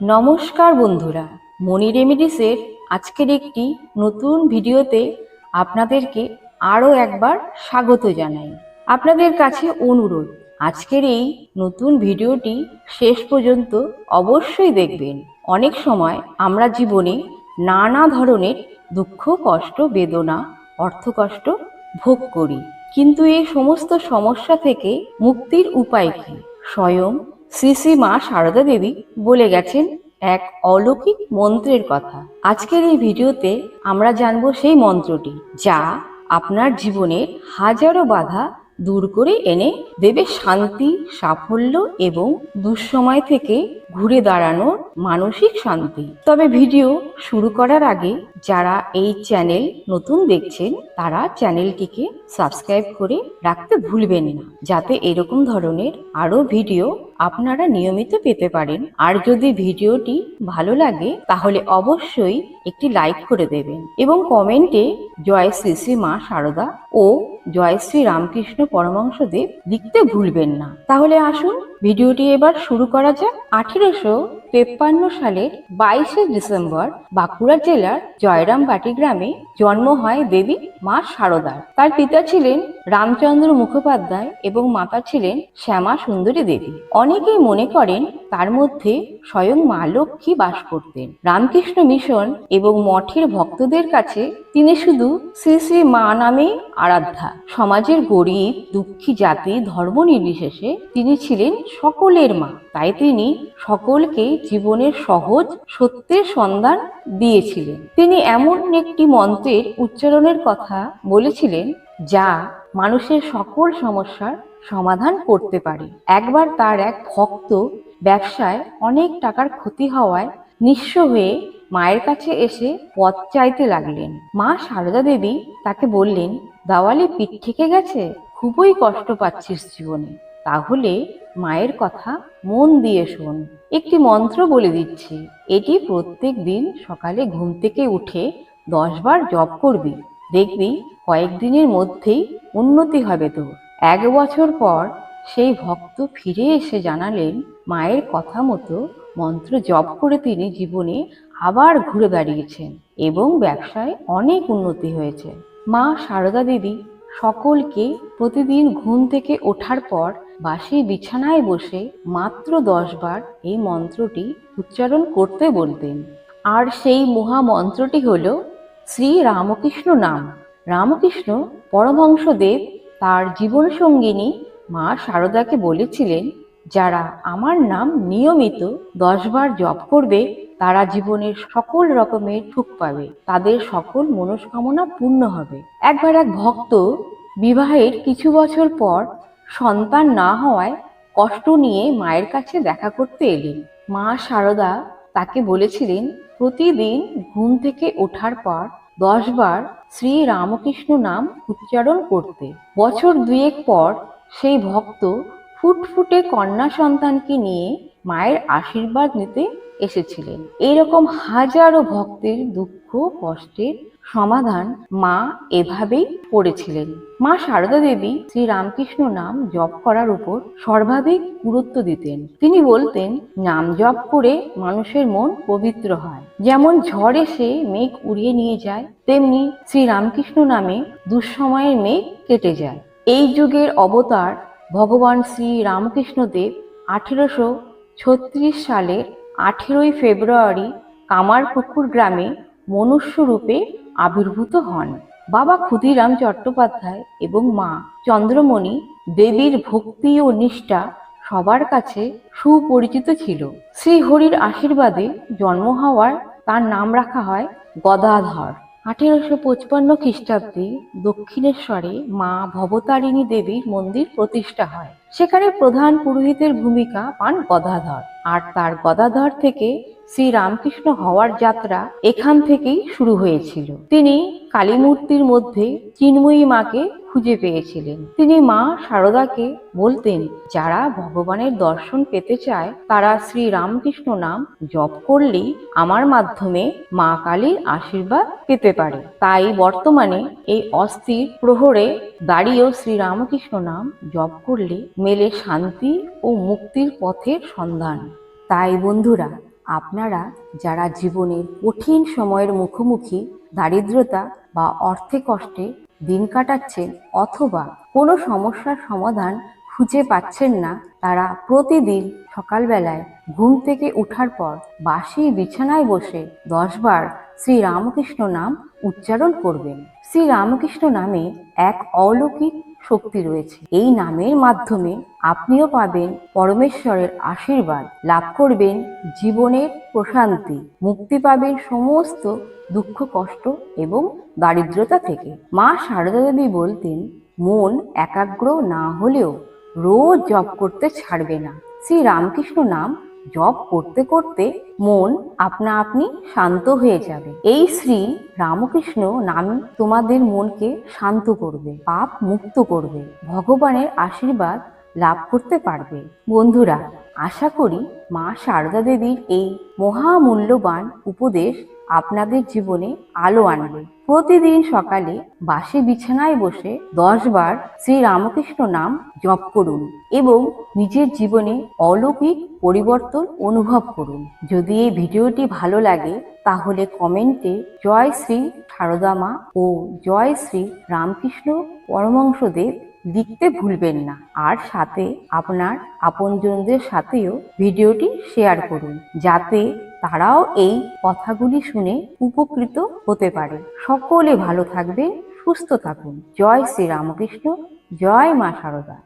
নমস্কার বন্ধুরা মনি রেমিডিসের আজকের একটি নতুন ভিডিওতে আপনাদেরকে আরও একবার স্বাগত জানাই। আপনাদের কাছে অনুরোধ, আজকের এই নতুন ভিডিওটি শেষ পর্যন্ত অবশ্যই দেখবেন। অনেক সময় আমরা জীবনে নানা ধরনের দুঃখ, কষ্ট, বেদনা, অর্থকষ্ট ভোগ করি। কিন্তু এই সমস্ত সমস্যা থেকে মুক্তির উপায় কি? স্বয়ং শ্রী শ্রী মা সারদা দেবী বলে গেছেন এক অলৌকিক মন্ত্রের কথা। আজকের এই ভিডিওতে আমরা জানব সেই মন্ত্রটি যা আপনার জীবনের হাজারো বাধা দূর করে এনে দেবে শান্তি, সাফল্য এবং দুঃসময় থেকে ঘুরে দাঁড়ানোর মানসিক শান্তি। তবে ভিডিও শুরু করার আগে যারা এই চ্যানেল নতুন দেখছেন, তারা চ্যানেলটিকে সাবস্ক্রাইব করে রাখতে ভুলবেন না, যাতে এরকম ধরনের আরও ভিডিও আপনারা নিয়মিত পেতে পারেন। আর যদি ভিডিওটি ভালো লাগে, তাহলে অবশ্যই একটি লাইক করে দেবেন এবং কমেন্টে জয় শ্রী শ্রী মা সারদা ও জয় শ্রী রামকৃষ্ণ পরমাংশদেব লিখতে ভুলবেন না। তাহলে আসুন, ভিডিওটি এবার শুরু করা যাক। আঠেরোশো তেপ্পান্ন সালের বাইশে ডিসেম্বর বাঁকুড়া জেলার জয়রামবাটি গ্রামে জন্ম হয় দেবী মা সারদার তার পিতা ছিলেন রামচন্দ্র মুখোপাধ্যায় এবং মাতা ছিলেন শ্যামা সুন্দরী দেবী। অনেকেই মনে করেন তার মধ্যে স্বয়ং মা লক্ষ্মী বাস করতেন। রামকৃষ্ণ মিশন এবং মঠের ভক্তদের কাছে তিনি শুধু শ্রী শ্রী মা নামে আরাধ্যা। সমাজের গরিব, দুঃখী জাতি ধর্ম নির্বিশেষে তিনি ছিলেন সকলের মা। তাই তিনি সকলকে জীবনের সহজ, সত্যের সন্ধান দিয়েছিলেন। তিনি এমন একটি মন্ত্রের উচ্চারণের কথা বলেছিলেন যা মানুষের সকল সমস্যার সমাধান করতে পারে। একবার তার এক ভক্ত ব্যবসায় অনেক টাকার ক্ষতি হওয়ায় নিঃস্ব হয়ে মায়ের কাছে এসে পথ চাইতে লাগলেন। মা সারদা দেবী তাকে বললেন, দাওয়ালি পিঠ থেকে গেছে, খুবই কষ্ট পাচ্ছিস জীবনে। তাহলে মায়ের কথা মন দিয়ে শোন। একটি মন্ত্র বলে দিচ্ছি, এটি প্রত্যেক দিন সকালে ঘুম থেকে উঠে দশ বার জপ করবি। দেখবি কয়েকদিনের মধ্যেই উন্নতি হবে তোর। এক বছর পর সেই ভক্ত ফিরে এসে জানালেন মায়ের কথা মতো মন্ত্র জপ করে তিনি জীবনে আবার ঘুরে দাঁড়িয়েছেন এবং ব্যবসায় অনেক উন্নতি হয়েছে। মা সারদা দেবী সকলকে প্রতিদিন ঘুম থেকে ওঠার পর বাসি বিছানায় বসে মাত্র দশ বার এই মন্ত্রটি উচ্চারণ করতে বলতেন। আর সেই মহা মন্ত্রটি হল শ্রী রামকৃষ্ণ নাম। রামকৃষ্ণ পরমহংসদেব তার জীবনসঙ্গিনী মা সারদাকে বলেছিলেন যারা আমার নাম নিয়মিত দশবার জপ করবে, তারা জীবনের সকল রকমের সুখ পাবে। তাদের সকল মনস্কামনা পূর্ণ হবে। একবার এক ভক্ত বিবাহের কিছু বছর পর সন্তান না হওয়ায় কষ্ট নিয়ে মায়ের কাছে দেখা করতে এলেন। মা সারদা তাকে বলেছিলেন, প্রতিদিন ঘুম থেকে ওঠার পর দশবার শ্রী রামকৃষ্ণ নাম উচ্চারণ করতে। বছর দুয়েক পর সেই ভক্ত ফুটফুটে কন্যা সন্তানকে নিয়ে মায়ের আশীর্বাদ নিতে এসেছিলেন। এরকম হাজারো ভক্তের দুঃখ, কষ্টের সমাধান মা এভাবেই করেছিলেন। মা সারদা দেবী শ্রী রামকৃষ্ণ নাম জপ করার উপর সর্বাধিক গুরুত্ব দিতেন। তিনি বলতেন, নাম জপ করে মানুষের মন পবিত্র হয়। যেমন ঝড় এসে মেঘ উড়িয়ে নিয়ে যায়, তেমনি শ্রী রামকৃষ্ণ নামে দুঃসময়ের মেঘ কেটে যায়। এই যুগের অবতার ভগবান শ্রী রামকৃষ্ণদেব আঠেরোশো ছত্রিশ সালের আঠেরোই ফেব্রুয়ারি কামারপুকুর গ্রামে মনুষ্যরূপে আবির্ভূত হন। বাবা ক্ষুদিরাম চট্টোপাধ্যায় এবং মা চন্দ্রমণি দেবীর ভক্তি ও নিষ্ঠা সবার কাছে সুপরিচিত ছিল। শ্রীহরির আশীর্বাদে জন্ম হওয়ার তার নাম রাখা হয় গদাধর। আঠেরোশো পঁচপান্ন খ্রিস্টাব্দে দক্ষিণেশ্বরে মা ভবতারিণী দেবীর মন্দির প্রতিষ্ঠা হয়। সেখানে প্রধান পুরোহিতের ভূমিকা পান গদাধর। আর তার গদাধর থেকে শ্রী রামকৃষ্ণ হওয়ার যাত্রা এখান থেকেই শুরু হয়েছিল। তিনি কালীমূর্তির মধ্যে চিন্ময়ী মাকে খুঁজে পেয়েছিলেন। তিনি মা সারদাকে বলতেন, যারা ভগবানের দর্শন পেতে চায়, তারা শ্রী রামকৃষ্ণ নাম জপ করলেই আমার মাধ্যমে মা কালীর আশীর্বাদ পেতে পারে। তাই বর্তমানে এই অস্থির প্রহরে দাঁড়িয়েও শ্রী রামকৃষ্ণ নাম জপ করলে মেলে শান্তি ও মুক্তির পথের সন্ধান। তাই বন্ধুরা, আপনারা যারা জীবনের কঠিন সময়ের মুখোমুখি, দারিদ্রতা বা অর্থে কষ্টে দিন কাটাচ্ছেন অথবা কোনো সমস্যার সমাধান খুঁজে পাচ্ছেন না, তারা প্রতিদিন সকালবেলায় ঘুম থেকে ওঠার পর বাসি বিছানায় বসে দশবার শ্রী রামকৃষ্ণ নাম উচ্চারণ করবেন। শ্রী রামকৃষ্ণ নামে এক অলৌকিক শক্তি রয়েছে। এই নামের মাধ্যমে আপনিও পাবেন পরমেশ্বরের আশীর্বাদ, লাভ করবেন জীবনের প্রশান্তি, মুক্তি পাবেন সমস্ত দুঃখ, কষ্ট এবং দারিদ্রতা থেকে। মা সারদা দেবী বলতেন, মন একাগ্র না হলেও রোজ জপ করতে ছাড়বে না। শ্রী রামকৃষ্ণ নাম জপ করতে করতে মন আপনা আপনি শান্ত হয়ে যাবে। এই শ্রী রামকৃষ্ণ নাম তোমাদের মনকে শান্ত করবে, পাপ মুক্ত করবে, ভগবানের আশীর্বাদ লাভ করতে পারবে। বন্ধুরা, আশা করি মা সারদা দেবীর এই মহামূল্যবান উপদেশ আপনাদের জীবনে আলো আনবে। প্রতিদিন সকালে বাসি বিছানায় বসে দশ বার শ্রী রামকৃষ্ণ নাম জপ করুন এবং নিজের জীবনে অলৌকিক পরিবর্তন অনুভব করুন। যদি এই ভিডিওটি ভালো লাগে, তাহলে কমেন্টে জয় শ্রী সারদা মা ও জয় শ্রী রামকৃষ্ণ পরমংশদেব লিখতে ভুলবেন না। আর সাথে আপনার আপনজনদের সাথেও ভিডিওটি শেয়ার করুন, যাতে তারাও এই কথাগুলি শুনে উপকৃত হতে পারে। সকলে ভালো থাকবেন, সুস্থ থাকুন। জয় শ্রী রামকৃষ্ণ জয় মা সারদা।